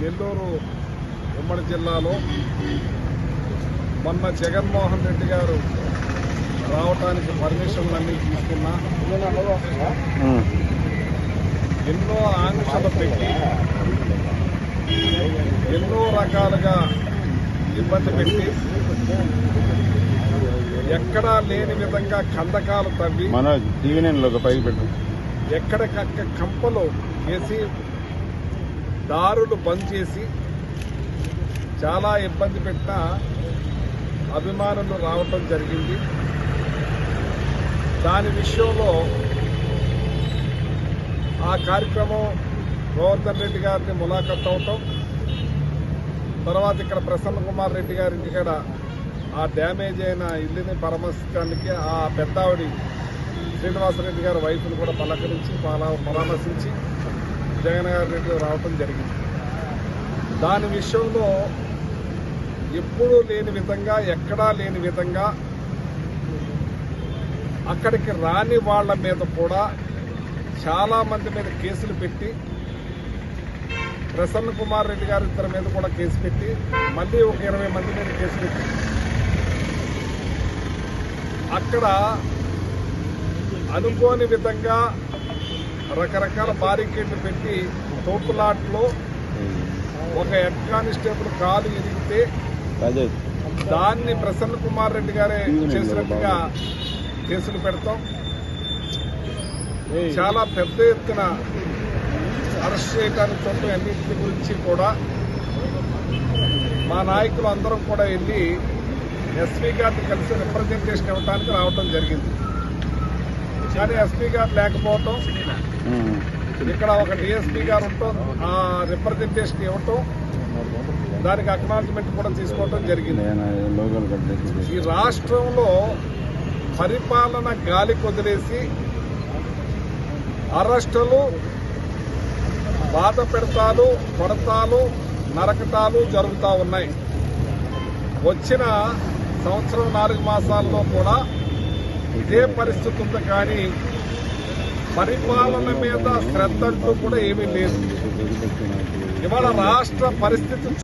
నెల్లూరు ఉమ్మడి జిల్లాలో మొన్న జగన్మోహన్ రెడ్డి గారు రావటానికి పర్మిషన్లు అన్నీ తీసుకున్నా ఎన్నో ఆంక్షలు పెట్టి ఎన్నో రకాలుగా ఇబ్బంది పెట్టి ఎక్కడా లేని విధంగా కందకాలు తవ్వి మనోజ్ టీవీ నేను ఒక పైకి పెట్టు. ఎక్కడికక్క కంపలు వేసి దారులు బంద్ చేసి చాలా ఇబ్బంది పెట్టిన అభిమానులు రావటం జరిగింది. దాని విషయంలో ఆ కార్యక్రమం గోవర్ధన్ రెడ్డి గారిని ములాఖత్ అవటం తర్వాత ఇక్కడ ప్రసన్న కుమార్ రెడ్డి గారి ఇంటికాడ ఆ డ్యామేజ్ అయిన ఇల్లుని పరామర్శించడానికి ఆ పెద్దావిడి శ్రీనివాసరెడ్డి గారి వైఫ్ను కూడా పలకరించి పరామర్శించి జగన్ గారి రెడ్డి రావటం జరిగింది. దాని విషయంలో ఎప్పుడూ లేని విధంగా ఎక్కడా లేని విధంగా అక్కడికి రాని వాళ్ళ మీద కూడా చాలా మంది మీద కేసులు పెట్టి ప్రసన్న కుమార్ రెడ్డి గారి ఇద్దరి మీద కూడా కేసు పెట్టి మళ్ళీ ఒక ఇరవై మంది మీద కేసు పెట్టి. అక్కడ అనుకోని విధంగా రకరకాల బారికేడ్లు పెట్టి తోపులాట్లో ఒక హెడ్ కానిస్టేబుల్ కాలు ఇరిగితే రాజేష్ దాన్ని ప్రసన్న కుమార్ రెడ్డి గారే చేసినట్టుగా కేసులు పెడతాం. చాలా పెద్ద ఎత్తున అరెస్ట్ చేయడానికి చూడటం అన్నింటి గురించి కూడా మా నాయకులు అందరం కూడా వెళ్ళి ఎస్పీ గారిని కలిసి రిప్రజెంటేషన్ ఇవ్వడానికి రావటం జరిగింది. కానీ ఎస్పీ గారు లేకపోవటం. ఇక్కడ ఒక డిఎస్పీ గారు ఉండటం ఆ రిప్రజెంటేషన్ ఇవ్వటం దానికి అక్నాలజ్మెంట్ కూడా తీసుకోవటం జరిగింది. ఈ రాష్ట్రంలో పరిపాలన గాలి కొదిలేసి అరెస్టులు బాధ పెడతాలు కొడతాలు నరకటాలు జరుగుతూ ఉన్నాయి. వచ్చిన సంవత్సరం నాలుగు మాసాల్లో కూడా ఇదే పరిస్థితి ఉంది కానీ పరిపాలన మీద శ్రద్ధ అంటూ కూడా ఏమీ లేదు. ఇవాళ రాష్ట్ర పరిస్థితి